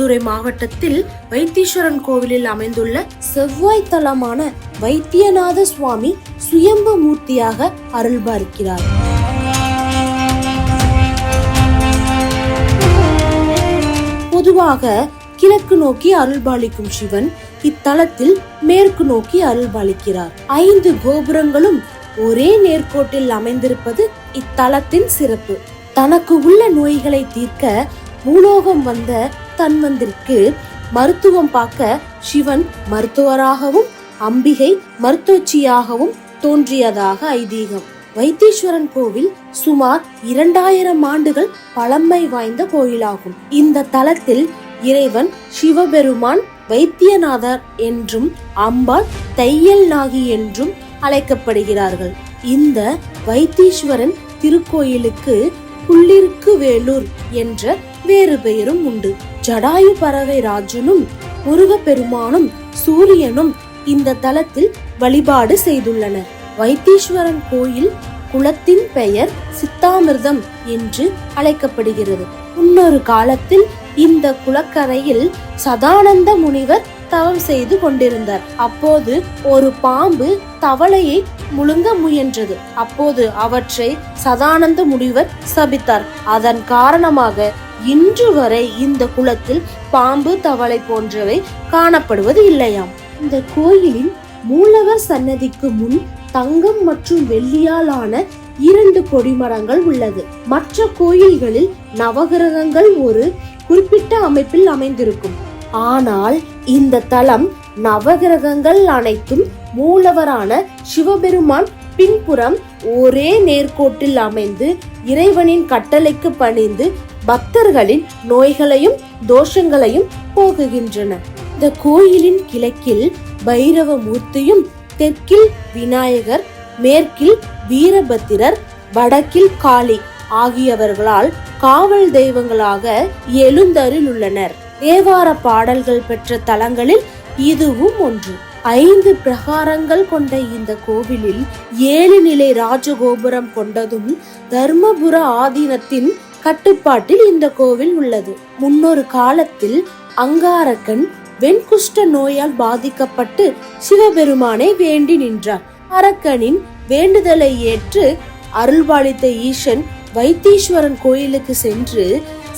மதுரை மாவட்டத்தில் வைத்தீஸ்வரன் கோவிலில் அமைந்துள்ள செவ்வாய் தலமான வைத்தியநாத சுவாமி சுயம்பு மூர்த்தியாக அருள்பார்க்கிறார் பொதுவாக கிழக்கு நோக்கி அருள்பாலிக்கும் சிவன் இத்தலத்தில் மேற்கு நோக்கி அருள்பாலிக்கிறார். ஐந்து கோபுரங்களும் ஒரே நேர்கோட்டில் அமைந்திருப்பது இத்தலத்தின் சிறப்பு. தனக்கு உள்ள நோய்களை தீர்க்க பூலோகம் வந்த தன்வந்திற்கு மருத்துவம் பார்க்க சிவன் மருத்துவராகவும் அம்பிகை மருத்துவச்சியாகவும் தோன்றியதாக ஐதீகம். வைத்தீஸ்வரன் கோவில் சுமார் இரண்டாயிரம் ஆண்டுகள் பழமை வாய்ந்த கோயிலாகும். இந்த தலத்தில் இறைவன் சிவபெருமான் வைத்தியநாதர் என்றும் அம்பாள் தையல் நாகி என்றும் அழைக்கப்படுகிறார்கள். இந்த வைத்தீஸ்வரன் திருக்கோயிலுக்கு புள்ளிருக்கு வேலூர் என்ற வேறு பெயரும் உண்டு. ஜடாயு பறவை ராஜனும் முருகப்பெருமானும் சூரியனும் இந்த தலத்தில் வழிபாடு செய்துள்ளனர் வைத்தீஸ்வரன் கோயில் குளத்தின் பெயர் சித்தாமிர்தம் என்று அழைக்கப்படுகிறது. முன்னொரு காலத்தில் இந்த குளக்கரையில் சதானந்த முனிவர் தவம் செய்து கொண்டிருந்தார். அப்போது ஒரு பாம்பு தவளையை முழுங்க முயன்றது. அப்போது அவற்றை சதானந்த முனிவர் சபித்தார். அதன் காரணமாக இன்று வரை இந்த குளத்தில் பாம்பு தவளை போன்றவை காணப்படுவது இல்லையாம். இந்த கோயிலின் மூலவர் சன்னதிக்கு முன் தங்கம் மற்றும் வெள்ளியால் ஆன இரண்டு கொடிமரங்கள் உள்ளது. மற்ற கோயில்களில் நவகிரகங்கள் ஒரு குறிப்பிட்ட அமைப்பில் அமைந்திருக்கும். ஆனால் இந்த தலம் நவகிரகங்கள் அனைத்தும் மூலவரான சிவபெருமான் பின்புறம் ஒரே நேர்கோட்டில் அமைந்து இறைவனின் கட்டளைக்கு பணிந்து பக்தர்களின் நோய்களையும் தோஷங்களையும் போகுகின்றன இந்த கோயிலின் கிழக்கில் பைரவ மூர்த்தியும் தெற்கில் விநாயகர் மேற்கில் வீரபத்திரர் வடக்கில் காளி ஆகியவர்களால் காவல் தெய்வங்களாக எழுந்தருள் உள்ளனர் தேவார பாடல்கள் பெற்ற தலங்களில் இதுவும் ஒன்று. ஐந்து பிரகாரங்கள் கொண்ட இந்த கோவிலில் ஏழு நிலை ராஜகோபுரம் கொண்டதும் தர்மபுர ஆதீனத்தின் கட்டுப்பாட்டில் இந்த கோவில் உள்ளது. முன்னொரு காலத்தில் அங்காரக்கன் வெண்குஷ்ட நோயால் பாதிக்கப்பட்டு சிவபெருமானை வேண்டி நின்றார். அரக்கனின் வேண்டுதலை ஏற்று அருள்பாலித்த ஈசன் வைத்தீஸ்வரன் கோயிலுக்கு சென்று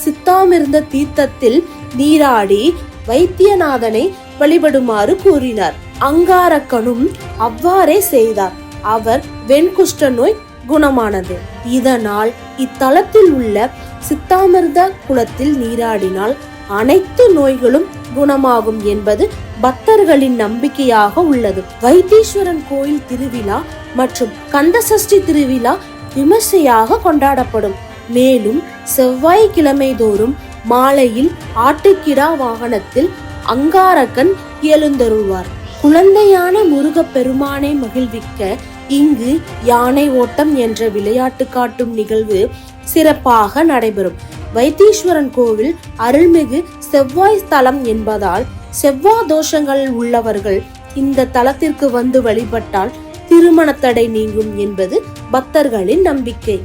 சித்தாமிருந்த தீர்த்தத்தில் நீராடி வைத்தியநாதனை வழிபடுமாறு கூறினார். அங்காரக்கனும் அவ்வாறே செய்தார். அவர் வெண்குஷ்ட நோய் குணமானது. இதனால் இத்தலத்தில் உள்ள சித்தாமிர்த குளத்தில் நீராடினால் அனைத்து நோய்களும் குணமாகும் என்பது பக்தர்களின் நம்பிக்கையாக உள்ளது. வைத்தீஸ்வரன் கோயில் திருவிழா மற்றும் கந்தசஷ்டி திருவிழா விமர்சையாக கொண்டாடப்படும். மேலும் செவ்வாய்க்கிழமை தோறும் மாலையில் ஆட்டுக்கிடா வாகனத்தில் அங்காரக்கன் எழுந்தருள்வார். குழந்தையான முருகப் பெருமானை மகிழ்விக்க இங்கு யானை ஓட்டம் என்ற விளையாட்டு காட்டும் நிகழ்வு சிறப்பாக நடைபெறும். வைத்தீஸ்வரன் கோவில் அருள்மிகு செவ்வாய் ஸ்தலம் என்பதால் செவ்வாய் தோஷங்கள் உள்ளவர்கள் இந்த தலத்திற்கு வந்து வழிபட்டால் திருமண தடை நீங்கும் என்பது பக்தர்களின் நம்பிக்கை.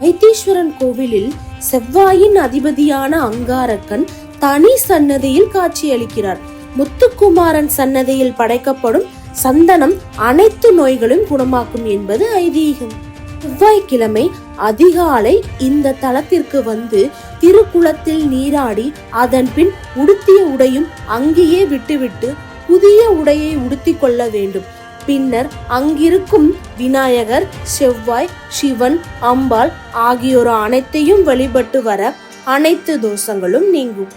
வைத்தீஸ்வரன் கோவிலில் செவ்வாயின் அதிபதியான அங்காரக்கன் தனி சன்னதியில் காட்சியளிக்கிறார். முத்துக்குமாரன் சன்னதியில் படைக்கப்படும் சந்தனம் அனைத்து நோய்களும் குணமாக்கும் என்பது ஐதீகம். செவ்வாய்க்கிழமை அதிகாலை இந்த தலத்திற்கு வந்து திருக்குளத்தில் நீராடி அதன் பின் உடுத்திய உடையும் அங்கேயே விட்டுவிட்டு புதிய உடையை உடுத்திக் கொள்ள வேண்டும். பின்னர் அங்கிருக்கும் விநாயகர் செவ்வாய் சிவன் அம்பாள் ஆகியோர் அனைத்தையும் வழிபட்டு வர அனைத்து தோஷங்களும் நீங்கும்.